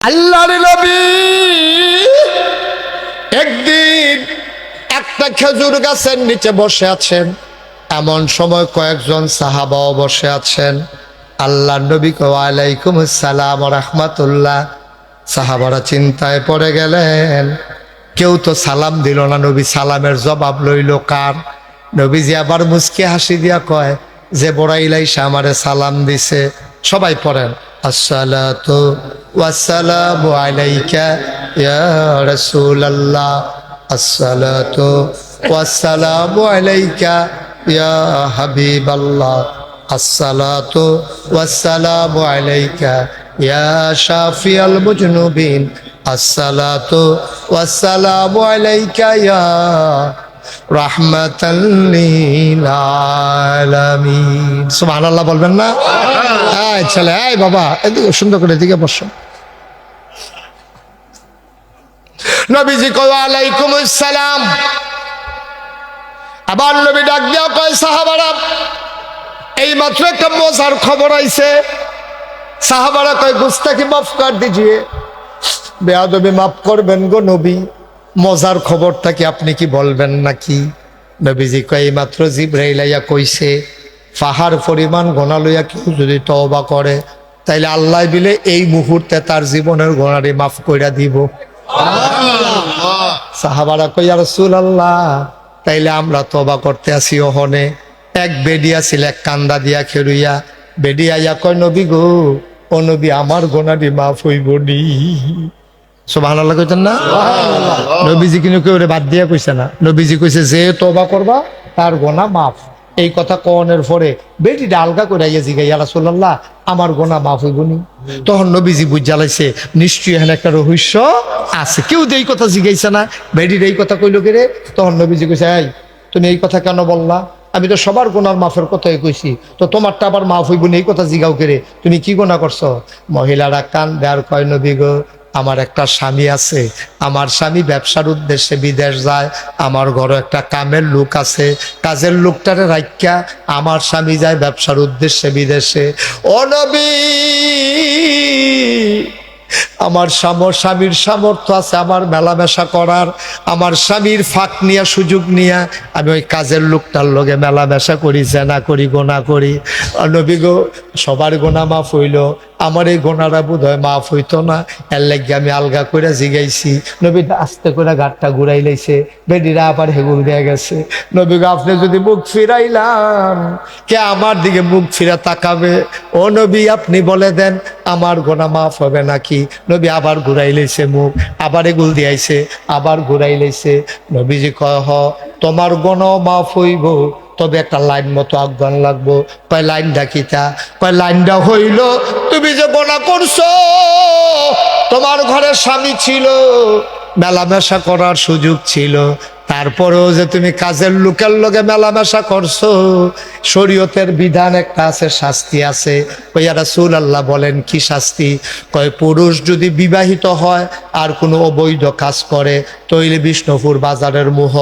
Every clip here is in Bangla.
আল্লাহর নবী একদিন একটা খেজুর গাছের নিচে বসে আছেন। এমন সময় কয়েকজন সাহাবাও বসে আছেন। আল্লাহ নবী আলাইকুম সালাম রহমাতুল্লাহ। সাহাবারা চিন্তায় পড়ে গেলেন। কেউ তো সালাম দিল না, নবী সালামের জবাব লইল, কার? নবীজি আবার মুসকে হাসি দিয়া কয়, যে বড়াইলাই সে আমারে সালাম দিছে। সবাই পড়েন। আসসালাতু ওয়াসসালামু আলাইকা ইয়া রাসূলুল্লাহ আসসালাতু ওয়াসসালামু আলাইকা ইয়া হাবিবাল্লাহ আসসালাতু ওয়াসসালামু আলাইকা ইয়া শাফিয়াল মুজনুবিন আসসালাতু ওয়াসসালামু আলাইকা ইয়া আলামিন সুবহানাল্লাহ বলবেন না? এই ছেলে, এই বাবা, এদিকে সুন্দর করে এদিকে বসো। নবীজি কয় আলাইকুম আসসালাম আবার নবী ডাক দেওয়া কয়, সাহাবারা, এই মাত্র একটা মজার খবর আইছে। সাহাবারা কয় গুস্তাকি মাফ কর দিজিয়ে। বেয়াদবি মাফ করবেন গো নবী। মজার খবরটা কি আপনি কি বলবেন নাকি? নবীজি কয় মাত্র জিব্রাইলাইয়া কইছে, পাহাড় পরিমাণ গোনা লইয়া কেউ যদি তবা করে, তাইলে আল্লাহ বিলে এই মুহূর্তে তার জীবনের গোনারি মাফ কইরা দিব। সাহাবারা কইয়া রসুল আল্লাহ তাইলে আমরা তবা করতে আসি ওহনে। এক বেডিয়া ছিল এক কান্দা দিয়া খেরুইয়া বেডিয়া ইয়া কয়, নবী গো, ও নবী, আমার গোনারি মাফ হইব নি। সোভান আল্লাহ কইতেন না? নবীজি কিন্তু কেউ বাদ দিয়া কইছে না। নবীজি কইছে যে তবা করবা তার গোনা মাফ। এই কথা কনের পরে বেটিটা আলগা করে আইয়া জিগাই রাসূলুল্লাহ আমার গোনা মাফ হইব নি। তখন নবীজি বুঝ জ্বালাইছে নিশ্চয়ই এখানে একটা রহস্য আছে। কেউ তো এই কথা জিগাইছে না। বেটির এই কথা কইল কে রে? তখন নবীজি কইছে এই তুমি এই কথা কেন বললা? আমি তো সবার গোনার মাফের কথাই কইছি। তো তোমারটা আবার মাফ হইব না? এই কথা জিগাও কেরে তুমি কি গোনা করছ? মহিলারা কান দেয়ার কয় নবী গো? আমার একটা স্বামী আছে, আমার স্বামী ব্যবসার উদ্দেশ্যে বিদেশ যায়, আমার ঘরে একটা কামের লোক আছে, কাজের লোকটারে রাখিয়া আমার স্বামী যায় ব্যবসার উদ্দেশ্যে বিদেশে। ও নবী আমার স্বামীর সামর্থ্য আছে, আমার মেলামেশা করার, আমার স্বামীর ফাঁক নিয়া, সুযোগ নিয়া, আমি ওই কাজের লোকটার লগে মেলামেশা করি, জেনা করি, গোনা করি। নবী গো, সবার গোনা মাফ হইল, আমার এই গোনাটা বোধ হয় মাফ হইতো না, এর লাগে আমি আলগা করে জিগাইছি। নবী আস্তে করে গাটটা ঘুরাই লাইছে, বেডিরা আবার হেগুল দিয়ে গেছে। নবী গো, আপনি যদি মুখ ফিরাইলাম, কে আমার দিকে মুখ ফিরা তাকাবে? ও নবী, আপনি বলে দেন, আমার গোনা মাফ হবে নাকি? নবী আবার ঘুরাই লইছে মুখ, আবার এগুল দিয়াইছে, আবার ঘুরাই লইছে নবীজি কয়, হ, তোমার গণ মাফ হইব, তবে একটা লাইন মতো আজ্ঞান লাগবো। কয়, লাইন ডাকিতা কয় লাইনটা হইল, তুমি যে গোনা করছ, তোমার ঘরে স্বামী ছিল, মেলামেশা করার সুযোগ ছিল। তারপরেও যে তুমি কাজের লোকের লোকে মেলামেশা করছ শরীয়তের বিধান একটা আছে, শাস্তি আছে। ওইয়া রাসূল আল্লাহ বলেন, কি শাস্তি? কয়, পুরুষ যদি বিবাহিত হয়, আর কোনো অবৈধ কাজ করে, তৈলে বিষ্ণুপুর বাজারের মুহ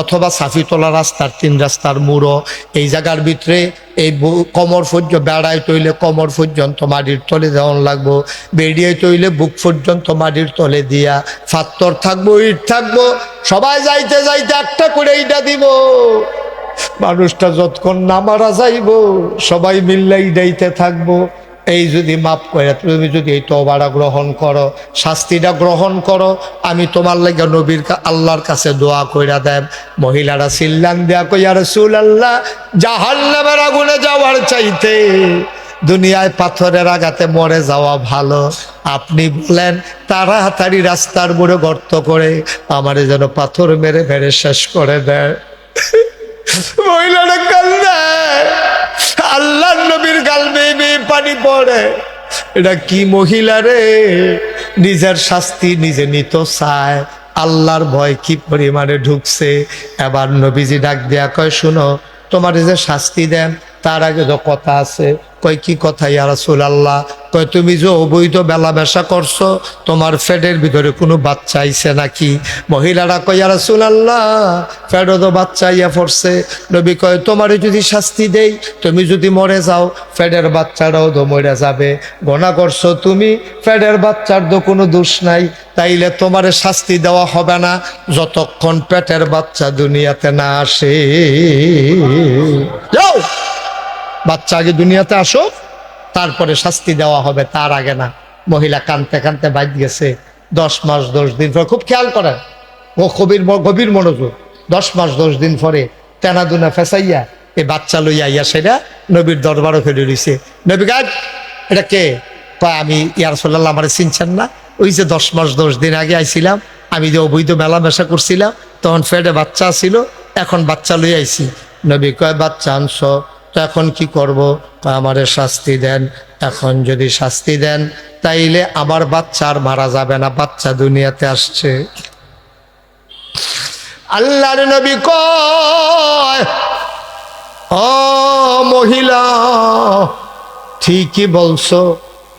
অথবা সাফিতলা রাস্তার তিন রাস্তার মুড়ো, এই জায়গার ভিতরে এই কমর পর্যন্ত বেড়ায় তৈলে কমর পর্যন্ত মাটির তলে দেওয়ান লাগবো বেরিয়ে তৈলে বুক পর্যন্ত মাটির তলে দিয়া, ফাত্তর থাকব, ইট থাকব, সবাই যাইতে যাইতে একটা করে এইটা দিব। মানুষটা যতক্ষণ না মারা যাইব, সবাই মিল্লাই ডাইতে থাকব। এই যদি মাপ করে তুমি যদি এই তবাটা গ্রহণ করো, শাস্তিটা গ্রহণ করো, আমি তোমার লাগে নবীর আল্লাহর কাছে দোয়া কইরা দেব। মহিলারা সিল্লান দেয়া কইয়া রসুল আল্লাহ জাহান্নামের আগুনে যাওয়ার চাইতে দুনিয়ায় পাথরের আঘাতে মরে যাওয়া ভালো। আপনি বলেন, তাড়াতাড়ি রাস্তার মোড়ে গর্ত করে আমারে যেন পাথর মেরে মেরে শেষ করে দেয়। মহিলাটা কান্দে। আল্লাহ নবীর গাল বেয়ে পানি পড়ে। এটা কি মহিলা রে? নিজের শাস্তি নিজে নিত চায়। আল্লাহর ভয় কি পরিমাণে ঢুকছে? এবার নবীজি ডাক দেয়া কয়, শুনো, তোমার যে শাস্তি দেন, তার আগে তো কথা আছে। কয়, কি কথা, ইয়া রাসূল আল্লাহ কয় তুমি যে অবৈধ মেলামেশা করছ তোমার ফ্যাটের ভিতরে কোনো বাচ্চা আইছে নাকি? মহিলারা কয় রাসুল আল্লাহ ফ্যাটও তো বাচ্চা ইয়া পড়ছে। নবী কয় তোমারে যদি শাস্তি দেই তুমি যদি মরে যাও ফ্যাটের বাচ্চারাও তো মরে যাবে। গোনা করছ তুমি ফ্যাটের বাচ্চার তো কোনো দোষ নাই তাইলে তোমারে শাস্তি দেওয়া হবে না যতক্ষণ পেটের বাচ্চা দুনিয়াতে না আসে। যাও। বাচ্চা আগে দুনিয়াতে আসো তারপরে শাস্তি দেওয়া হবে, তার আগে না। মহিলা কানতে কানতে বাইর গেছে, দশ মাস, দশ দিন পর, খুব খেয়াল করেন, ও কবির গভীর মনোযোগ। দশ মাস, দশ দিন পরে তেনা দুনা ফেসাইয়া এই বাচ্চা লইয়া ইয়া সেটা নবীর দরবারও ফেলে দিছে। নবী গাছ, এটা কে? কয়, আমি ইয়ার সাল্লাহ আমার চিনছেন না। ওই যে দশ মাস, দশ দিন আগে আইছিলাম, আমি যে অবৈধ মেলামেশা করছিলাম, তখন ফেডে বাচ্চা ছিল, এখন বাচ্চা লই আইছি। নবী কয়, বাচ্চা আনছ তো এখন কি করব? আমারে শাস্তি দেন। এখন যদি শাস্তি দেন, তাইলে আমার বাচ্চা আর মারা যাবে না, বাচ্চা দুনিয়াতে আসছে। আল্লাহর নবী কয়, ও মহিলা, ঠিকই বলছো,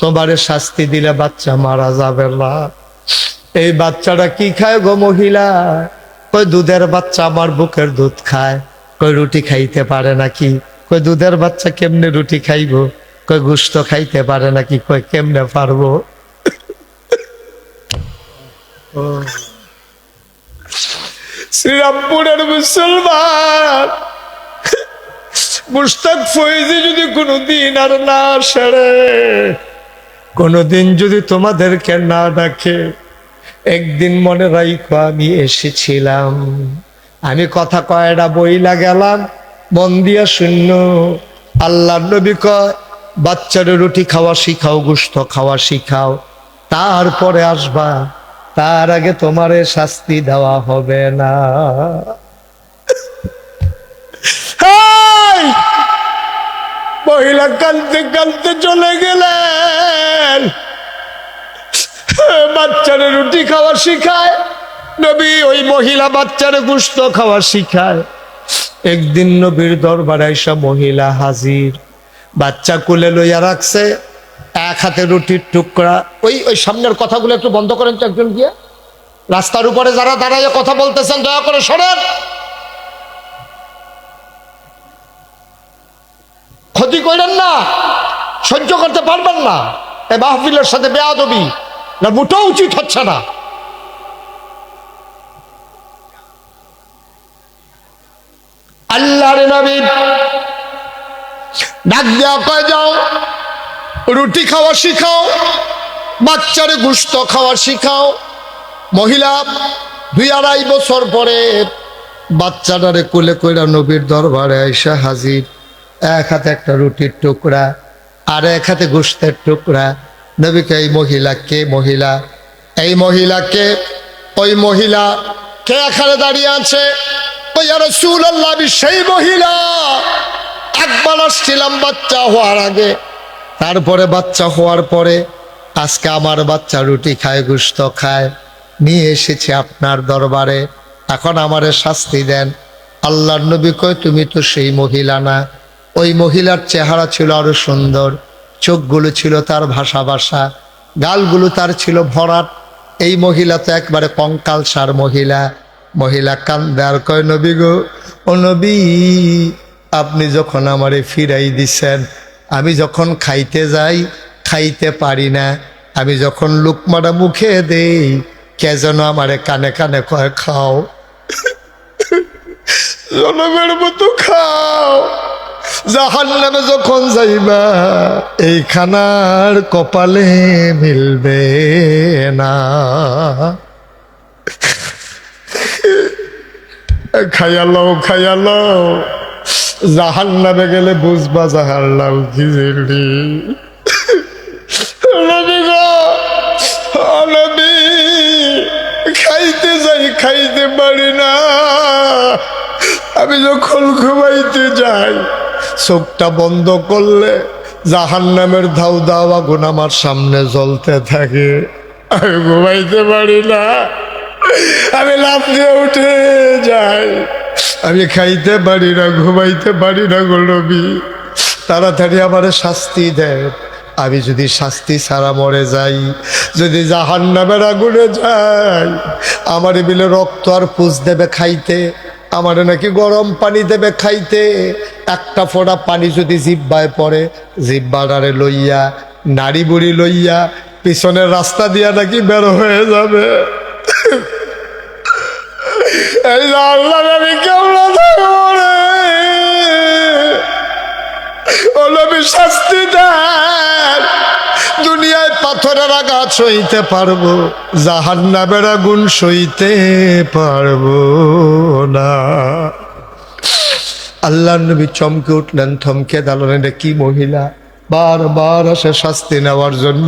তোমারে শাস্তি দিলে বাচ্চা মারা যাবে না। এই বাচ্চাটা কি খায় গো মহিলা? কই দুধের বাচ্চা, আমার বুকের দুধ খায়। কই রুটি খাইতে পারে নাকি? কই দুধের বাচ্চা কেমনে রুটি খাইবো? কই গুস্ত খাইতে পারে নাকি? কই কেমনে পারব? শ্রীরামপুরের মুসলমান। মুস্তাক ফৈজি যদি কোনোদিন আর না সেরে, কোনোদিন যদি তোমাদেরকে না ডাকে, একদিন মনে রাইখো আমি এসেছিলাম। আমি কথা কয়টা বইলা গেলাম মন দিয়া শূন্য। আল্লাহ নবী কয় বাচ্চারে রুটি খাওয়া শিখাও গুস্ত খাওয়া শিখাও। তারপরে আসবা, তার আগে তোমারে শাস্তি দেওয়া হবে না। মহিলা কালতে কালতে চলে গেলেন। বাচ্চারে রুটি খাওয়া শিখায়। নবী ওই মহিলা বাচ্চারে গুস্ত খাওয়া শিখায়। একদিন নবীর দরবারে আইসা মহিলা হাজির। বাচ্চা কুলে লইয়া রাখছে, এক হাতে রুটির টুকরা ওই ওই সামনের কথাগুলো একটু বন্ধ করেন তো একজন গিয়ে। রাস্তার উপরে যারা দাঁড়াইয়া কথা বলতেছেন, দয়া করে শোনেন। ক্ষতি করেন না, সহ্য করতে পারবেন না। এই মাহফিলের সাথে বেয়াদবি, না মোটেও উচিত হচ্ছে না। আল্লাহর নবী। ডাক দেওয়া কয়, যাও, রুটি খাওয়া শিখাও, বাচ্চারে গুস্ত খাওয়া শিখাও। মহিলা, দুই আড়াই বছর পরে বাচ্চাটারে কোলে কইরা নবীর দরবারে আইসা হাজির। এক হাতে একটা রুটির টুকরা আর এক হাতে গোস্তের টুকরা। নবীকে এই মহিলা কে, মহিলা? এই মহিলাকে ওই মহিলা কে এখানে দাঁড়িয়ে আছে? আমি সেই মহিলা। একবার আসছিলাম বাচ্চা হওয়ার আগে। তারপরে বাচ্চা হওয়ার পরে আজকে আমার বাচ্চা রুটি খায় গুস্ত খায়। নিয়ে এসেছি আপনার দরবারে। এখন আমারে শাস্তি দেন। আল্লাহর নবী কয়, তুমি তো সেই মহিলা না। ওই মহিলার চেহারা ছিল আরও সুন্দর। চোখগুলো ছিল তার ভাষা ভাষা। গালগুলো তার ছিল ভরাট। এই মহিলা তো একবারে কঙ্কাল সার মহিলা। মহিলা কান্দে আর কয়, নবী গো, ও নবী, আপনি যখন আমারে ফিরাই দিছেন, আমি যখন খাইতে যাই, খাইতে পারি না। আমি যখন লুকমাটা মুখে দেই, কে যেন আমারে কানে কানে কয়, খাও। জনমের মতো খাও। জাহান নামে যখন যাইবা এই খানার কপালে মিলবে না। খাইয়ালো খাইয়ালো জাহান নামে গেলে বুঝবা জাহার ও নবী, খাইতে যাই খাইতে পারি না। আমি যখন ঘুমাইতে যাই চোখটা বন্ধ করলে জাহান নামের ধাউ দাও আগুন আমার সামনে জ্বলতে থাকে। আমি ঘুমাইতে পারি না। আমি লাভ দিয়ে উঠে যাই। আমি খাইতে পারি না, ঘুমাইতে পারি না গো নবী। তাড়াতাড়ি আমার শাস্তি দেয় আমি যদি শাস্তি ছাড়া মরে যাই, যদি জাহান নামের আগুনে যাই, আমার বিলে রক্ত আর পুষ দেবে খাইতে, আমার নাকি গরম পানি দেবে খাইতে। একটা ফোঁটা পানি যদি জিব্বায় পড়ে, জিব্বাটারে লইয়া নারী বুড়ি লইয়া, পিছনের রাস্তা দিয়া নাকি বের হয়ে যাবে। আল্লাহ শাস্তি দেন। দুনিয়ায় পাথরের আঘাত সইতে পারব জাহান নামের আগুন সইতে পারব না। আল্লাহ নবী চমকে উঠলেন, থমকে দাঁড়ালেন কি মহিলা? বারবার আসে শাস্তি নেওয়ার জন্য।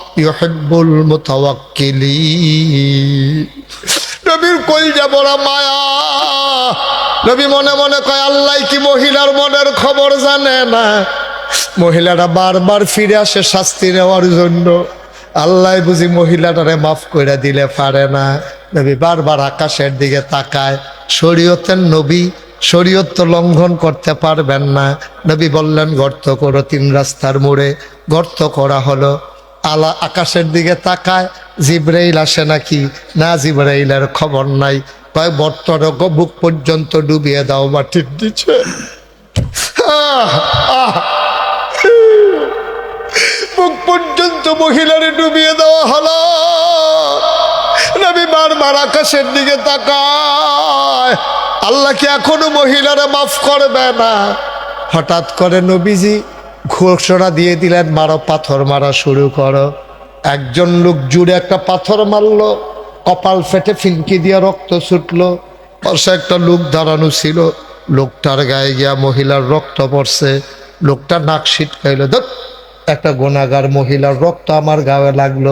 ইউহিব্বুল মুতাওয়াক্কিলিন। নবীর কইজা বড় মায়া। নবী মনে মনে কয়, আল্লাহ কি মহিলার মনের খবর জানে না? মহিলাটা বারবার ফিরে আসে শাস্তি নেওয়ার জন্য। আল্লাহ বুঝি মহিলাটারে মাফ করে দিলে পারে না। নবী বারবার আকাশের দিকে তাকায়। শরীয়তের নবী শরীয়ত তো লঙ্ঘন করতে পারবেন না। নবী বললেন, গর্ত করো তিন রাস্তার মোড়ে। গর্ত করা হলো আলা আকাশের দিকে তাকায়, জিব্রাইল আসে নাকি? না, জিব্রাইলের খবর নাই। কয় বর্তরক বুক পর্যন্ত ডুবিয়ে দাও, মাটির আহ। বুক পর্যন্ত মহিলারে ডুবিয়ে দেওয়া হলো। নবী বারবার আকাশের দিকে তাকায়। আল্লাহ কি এখনও মহিলারে মাফ করবে না? হঠাৎ করে নবীজি ঘোষণা দিয়ে দিলেন, মারো, পাথর মারা শুরু করো। একজন লোক জুড়ে একটা পাথর মারলো, কপাল ফেটে ফিনকি দিয়ে রক্ত ছুটলো। পাশে একটা লোক দাঁড়ানো ছিল, লোকটার গায়ে গিয়া মহিলার রক্ত পড়ছে। লোকটা নাক ছিটকাইলো দেখ একটা গোনাগার মহিলার রক্ত আমার গায়ে লাগল,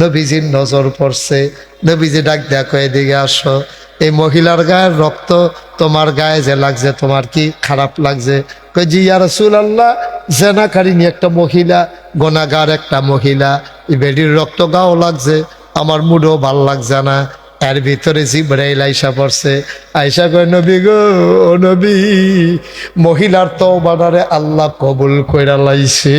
নবীজির নজর পড়ছে। নবীজি ডাক দেখো, এদিকে আসো। এই মহিলার গায়ের রক্ত তোমার গায়ে যে লাগছে, তোমার কি খারাপ লাগছে? কই, জি ইয়া রাসূল আল্লাহ জেনাকারিনী একটা মহিলা, গোনাগার একটা মহিলা বেডির রক্ত গাও লাগছে, আমার মুডও ভালো লাগছে না, এর ভিতরে জিব্রাইল আইসা পড়ছে, আইসা কয়, নবী গো নবী, মহিলার তো বানারে আল্লাহ কবুল কইরা লাইছে।